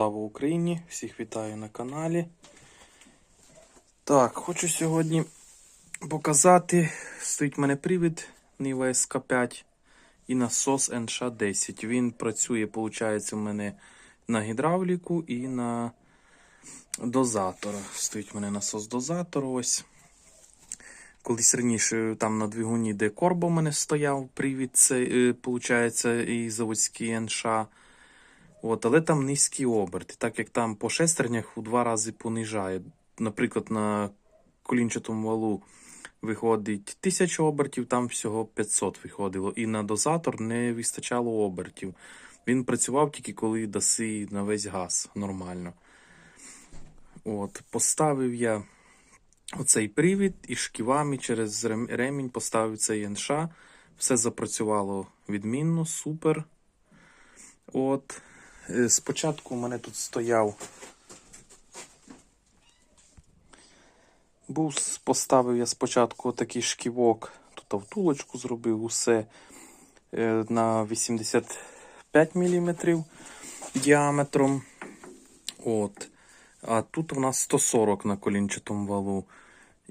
Слава Україні! Всіх вітаю на каналі. Так, хочу сьогодні показати. Стоїть в мене привід Niva SK5 і насос NШ10. Він працює, виходить, у мене на гідравліку і на дозатор. Стоїть в мене насос дозатор. Ось. Колись раніше там на двигуні, де корбо у мене стояв привід, це, е, виходить, і заводський НШ. От, але там низькі оберти, так як там по шестернях у два рази понижає. Наприклад, на колінчатому валу виходить 1000 обертів, там всього 500 виходило. І на дозатор не вистачало обертів. Він працював тільки коли даси на весь газ нормально. От, Поставив я оцей привід і шківами через ремінь поставив цей НШ. Все запрацювало відмінно, супер. От. Е, Спочатку у мене тут стояв. Був, поставив я спочатку такий шківок, тут втулочку зробив усе е, на 85 мм діаметром. От. А тут у нас 140 на колінчатому валу.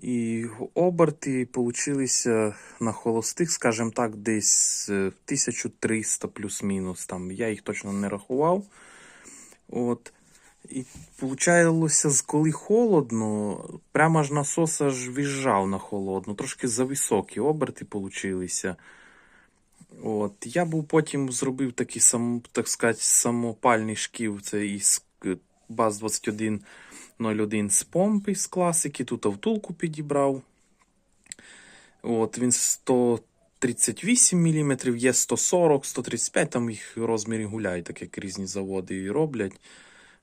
І оберти получилися на холостих, скажімо так, десь е, 1300 плюс-мінус. Там Я їх точно не рахував. От. І получалося, коли холодно, прямо аж насос аж віжжав на холодно. Трошки зависокі оберти получилися. От. Я був потім зробив такий сам, так сказати, самопальний шків. Це із е, баз 21 01 з помпи з класики. Тут втулку підібрав. От, Він 138 мм, є 140, 135 там їх розміри гуляють, так як різні заводи і роблять.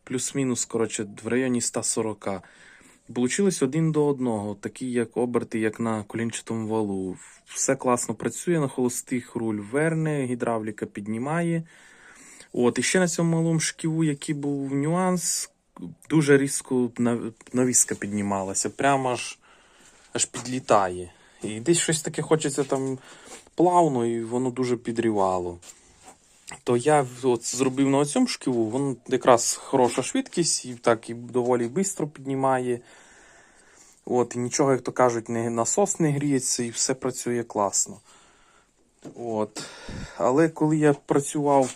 Плюс-мінус, коротше, в районі 140. Получились один до одного, такі як оберти, як на колінчатому валу. Все класно працює, на холостих руль верне, гідравліка піднімає. От, І ще на цьому малому шківу, який був нюанс дуже різко нав- навіска піднімалася. Прямо аж, аж підлітає. І десь щось таке хочеться там плавно, і воно дуже підрівало. То я от зробив на цьому шківу, воно якраз хороша швидкість, і так і доволі швидко піднімає. От, і нічого, як то кажуть, не, насос не гріється і все працює класно. От. Але коли я працював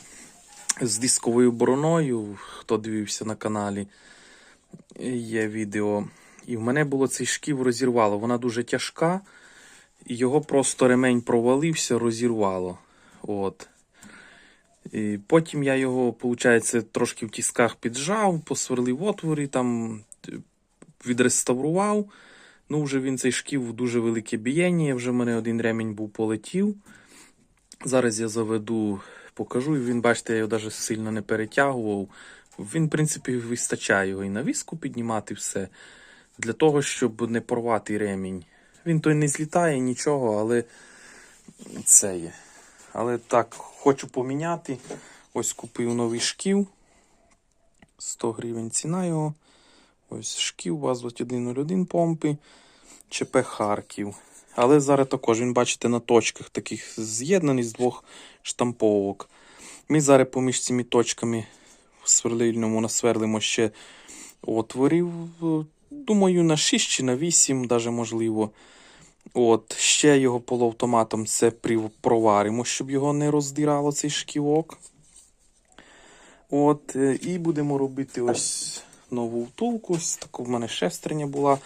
з дисковою бороною, хто дивився на каналі, є відео. І в мене було цей шків розірвало. Вона дуже тяжка, і його просто ремень провалився, розірвало. От. І потім я його, виходить, трошки в тісках піджав, посверлив отвори, там відреставрував. Ну, вже він цей шків дуже велике бієння. Вже в мене один ремінь був полетів. Зараз я заведу, покажу. Він, бачите, я його навіть сильно не перетягував. Він, в принципі, вистачає його і на віску піднімати все. Для того, щоб не порвати ремінь. Він той не злітає нічого, але це є. Але так, хочу поміняти. Ось купив новий шків. 100 гривень ціна його. Ось шків ВАЗ 2101 помпи. ЧП Харків. Але зараз також він, бачите, на точках таких з'єднаний з двох штамповок. Ми зараз поміж цими точками в сверлильному насверлимо ще отворів. Думаю, на 6 чи на 8, даже можливо. От, ще його полуавтоматом це проваримо, щоб його не роздирало цей шківок. От, е, і будемо робити ось нову втулку. Ось така в мене шестерня була.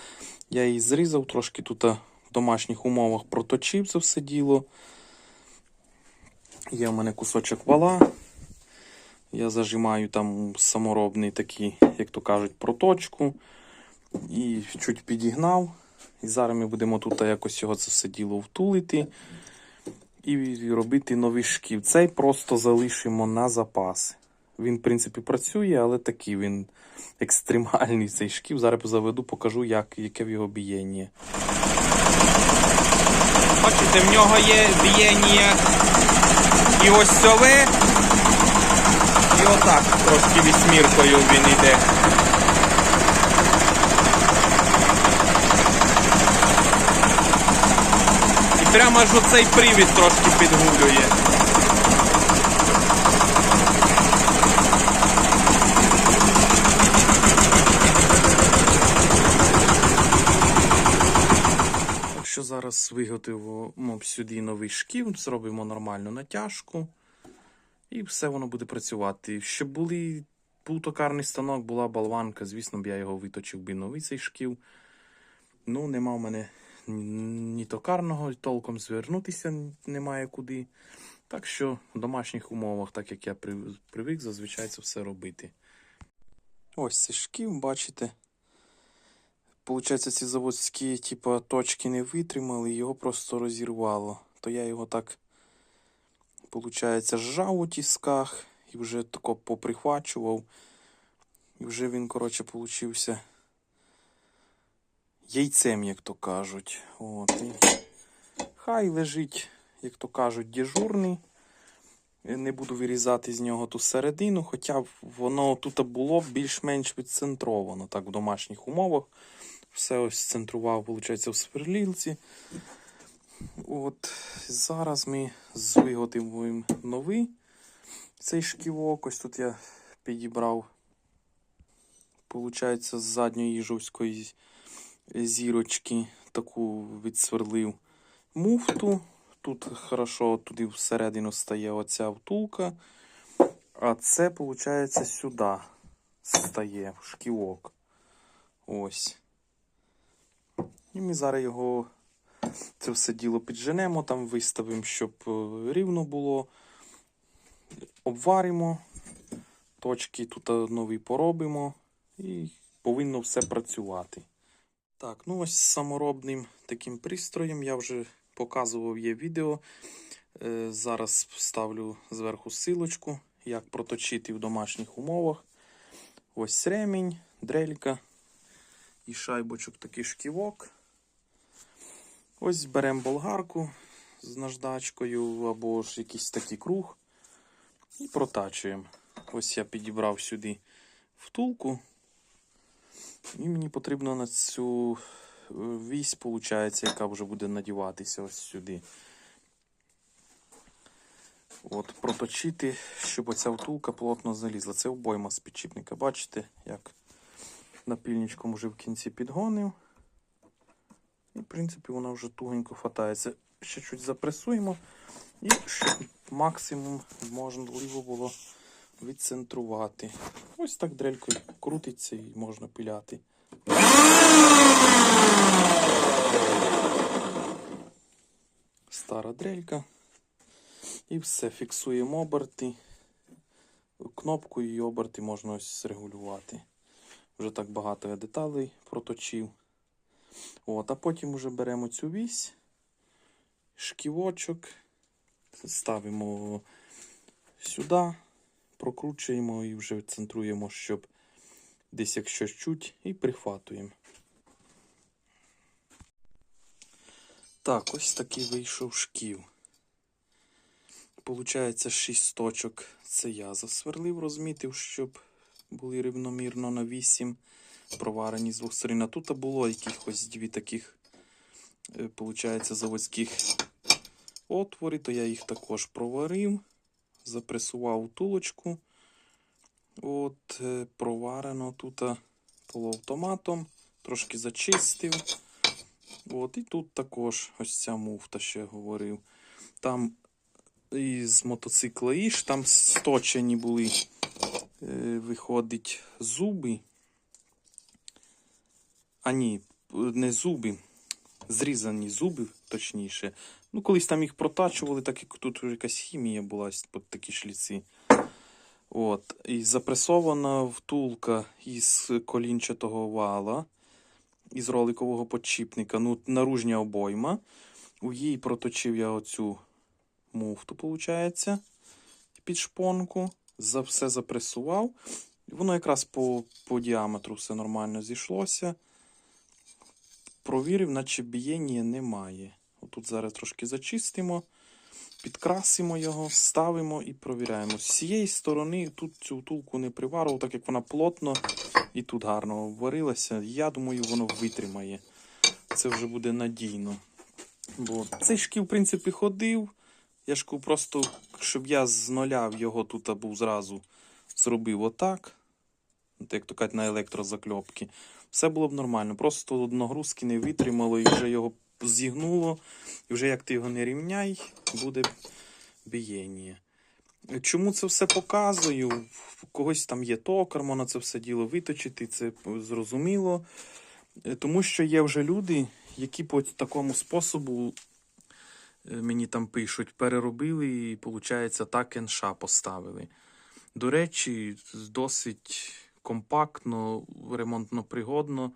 Я її зрізав, трошки тут домашніх умовах проточив це все діло. Є в мене кусочок вала. Я зажимаю там саморобний такий, як то кажуть, проточку. І чуть підігнав. І зараз ми будемо тут якось його це все діло втулити і робити новий шків. Цей просто залишимо на запас. Він, в принципі, працює, але такий він екстремальний цей шків. Зараз заведу, покажу, як, яке в його бієння. Бачите, в нього є бієння і ось осьове, і отак трошки вісьміркою він йде. І прямо ж оцей привід трошки підгулює. Зараз виготовимо сюди новий шків, зробимо нормальну натяжку. І все воно буде працювати. Щоб були, був токарний станок, була болванка, звісно б я його виточив би новий цей шків. Ну, нема в мене ні токарного, толком звернутися немає куди. Так що в домашніх умовах, так як я привик, зазвичай це все робити. Ось цей шків, бачите. Получається, ці заводські типу, точки не витримали, його просто розірвало. То я його так, получається, зжав у тісках і вже тако поприхвачував. І вже він, коротше, получився яйцем, як то кажуть. От, і хай лежить, як то кажуть, дежурний. Не буду вирізати з нього ту середину, хоча воно тут було більш-менш відцентровано так в домашніх умовах. Все ось центрував, виходить, в сверлілці. От зараз ми виготовуємо новий цей шківок. Ось тут я підібрав, виходить, з задньої жовської зірочки таку відсверлив муфту. Тут хорошо туди всередину стає оця втулка. А це, виходить, сюди стає шківок. Ось. І ми зараз його це все діло підженемо, там виставимо, щоб е, рівно було. Обваримо, точки тут нові поробимо і повинно все працювати. Так, ну ось з саморобним таким пристроєм я вже показував є відео. Е, Зараз вставлю зверху силочку, як проточити в домашніх умовах. Ось ремінь, дрелька і шайбочок такий шківок. Ось беремо болгарку з наждачкою або ж якийсь такий круг і протачуємо. Ось я підібрав сюди втулку. І мені потрібно на цю е, вісь, виходить, яка вже буде надіватися ось сюди. От, проточити, щоб оця втулка плотно залізла. Це обойма з підчіпника. Бачите, як напільничком вже в кінці підгонив. І, в принципі, вона вже тугенько хватається. Ще чуть запресуємо. І щоб максимум можливо було відцентрувати. Ось так дрелькою крутиться і можна пиляти. Стара дрелька. І все, фіксуємо оберти. Кнопкою і оберти можна ось регулювати. Вже так багато я деталей проточив. От, а потім вже беремо цю вісь, шківочок, ставимо сюди, прокручуємо і вже центруємо, щоб десь як щось чуть, і прихватуємо. Так, ось такий вийшов шків. Получається 6 точок. Це я засверлив, розмітив, щоб були рівномірно на 8 проварені з двох сторін. А тут було якихось дві таких, е, получається, заводських отвори, то я їх також проварив, запресував тулочку. От, е, проварено тут полуавтоматом, трошки зачистив. От, і тут також ось ця муфта ще говорив. Там із мотоцикла Іш, там сточені були, е, виходить, зуби. А ні, не зуби, зрізані зуби, точніше. Ну, колись там їх протачували, так як тут якась хімія була, такі шліці. От. І запресована втулка із колінчатого вала, із роликового подшипника, ну, наружня обойма. У їй проточив я оцю муфту, виходить, під шпонку. Все запресував. Воно якраз по, по діаметру все нормально зійшлося. Провірив, наче бієння немає. Отут зараз трошки зачистимо, підкрасимо його, ставимо і провіряємо. З цієї сторони тут цю втулку не приварив, так як вона плотно і тут гарно варилася. Я думаю, воно витримає. Це вже буде надійно. Бо цей шків, в принципі, ходив. Я ж просто, щоб я з нуля його тут був зразу зробив отак. От Як то кажуть, на електрозакльопки. Все було б нормально. Просто нагрузки не витримало і вже його зігнуло, і вже як ти його не рівняй, буде бієння. Чому це все показую? Когось там є токар, можна це все діло виточити, це зрозуміло. Тому що є вже люди, які по такому способу е, мені там пишуть, переробили і, виходить, так НШ поставили. До речі, досить компактно, ремонтно пригодно,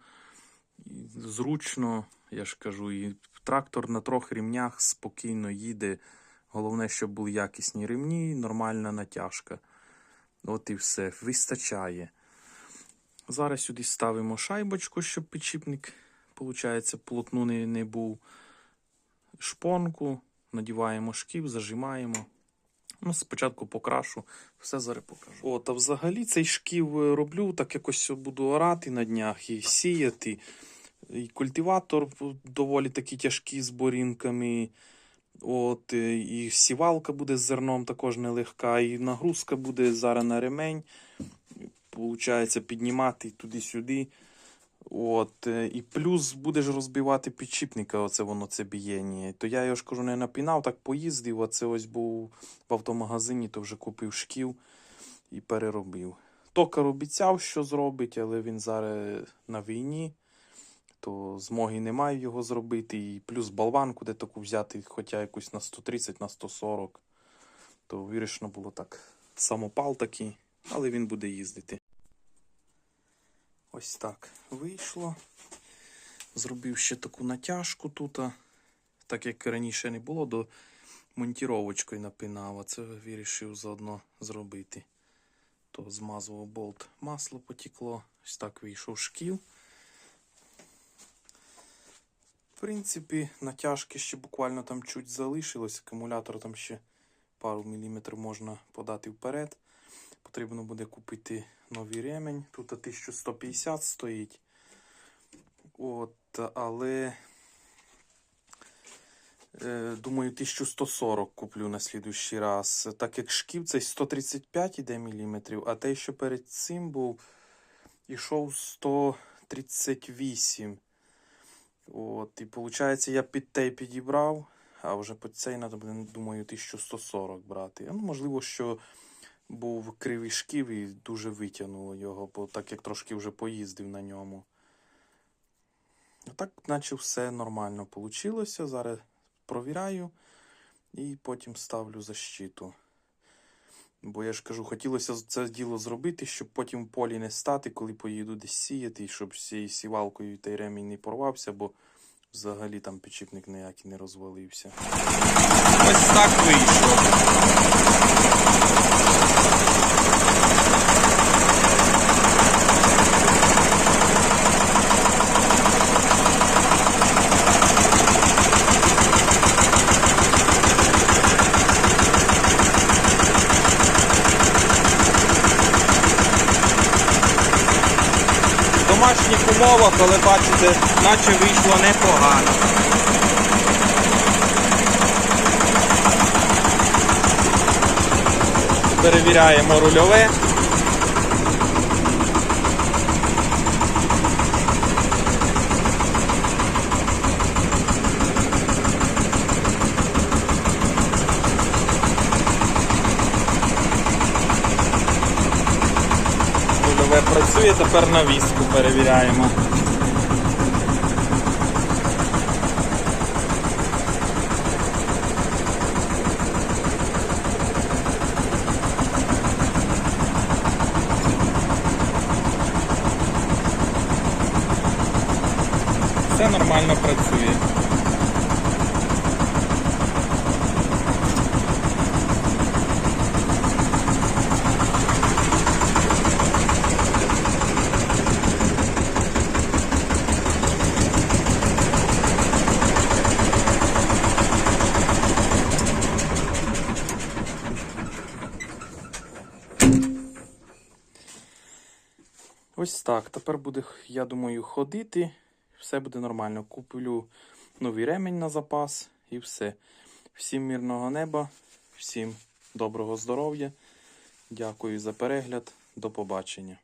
зручно, я ж кажу, і трактор на трьох рівнях спокійно їде. Головне, щоб були якісні ремні, нормальна натяжка. От і все, вистачає. Зараз сюди ставимо шайбочку, щоб підшипник, виходить, плотну не, не був. Шпонку, надіваємо шків, зажимаємо. Ну, спочатку покрашу, все зараз покажу. О, та взагалі цей шків е, роблю, так якось буду орати на днях і сіяти. І культиватор доволі такий тяжкий з борінками. От, е, і сівалка буде з зерном також нелегка, і нагрузка буде зараз на ремень. Получається піднімати туди-сюди. От, е, і плюс будеш розбивати підшипника, оце воно це бієння. То я його ж кажу, не напінав, так поїздив, а це ось був в автомагазині, то вже купив шків і переробив. Токар обіцяв, що зробить, але він зараз на війні, то змоги немає його зробити. І плюс болванку, де таку взяти, хоча якусь на 130, на 140. То вирішено було так. Самопал такий, але він буде їздити. Ось так вийшло. Зробив ще таку натяжку тут, так як раніше не було, до монтіровочкою напинав, а це вирішив заодно зробити. То змазував болт, масло потекло, ось так вийшов шкіл. В принципі, натяжки ще буквально там чуть залишилось, акумулятор там ще пару міліметрів можна подати вперед. Потрібно буде купити новий ремень. Тут 1150 стоїть. От, але е, думаю, 1140 куплю на слідущий раз. Так як шків цей 135 іде міліметрів, а те, що перед цим був, ішов 138. От, і виходить, я під той підібрав, а вже під цей треба думаю, 1140 брати. Ну, можливо, що був кривий шків і дуже витягнуло його, бо так як трошки вже поїздив на ньому. Так, наче все нормально вийшло. Зараз провіряю і потім ставлю защиту. Бо я ж кажу, хотілося це діло зробити, щоб потім в полі не стати, коли поїду десь сіяти, і щоб цією сівалкою той ремінь не порвався, бо взагалі там підшипник ніякий не розвалився. Ось так вийшло. В умовах, але бачите, наче вийшло непогано. Перевіряємо. Рульове працює, тепер на віску перевіряємо. Все нормально працює. Ось так. Тепер буде, я думаю, ходити. Все буде нормально. Куплю новий ремень на запас і все. Всім мирного неба, всім доброго здоров'я. Дякую за перегляд. До побачення.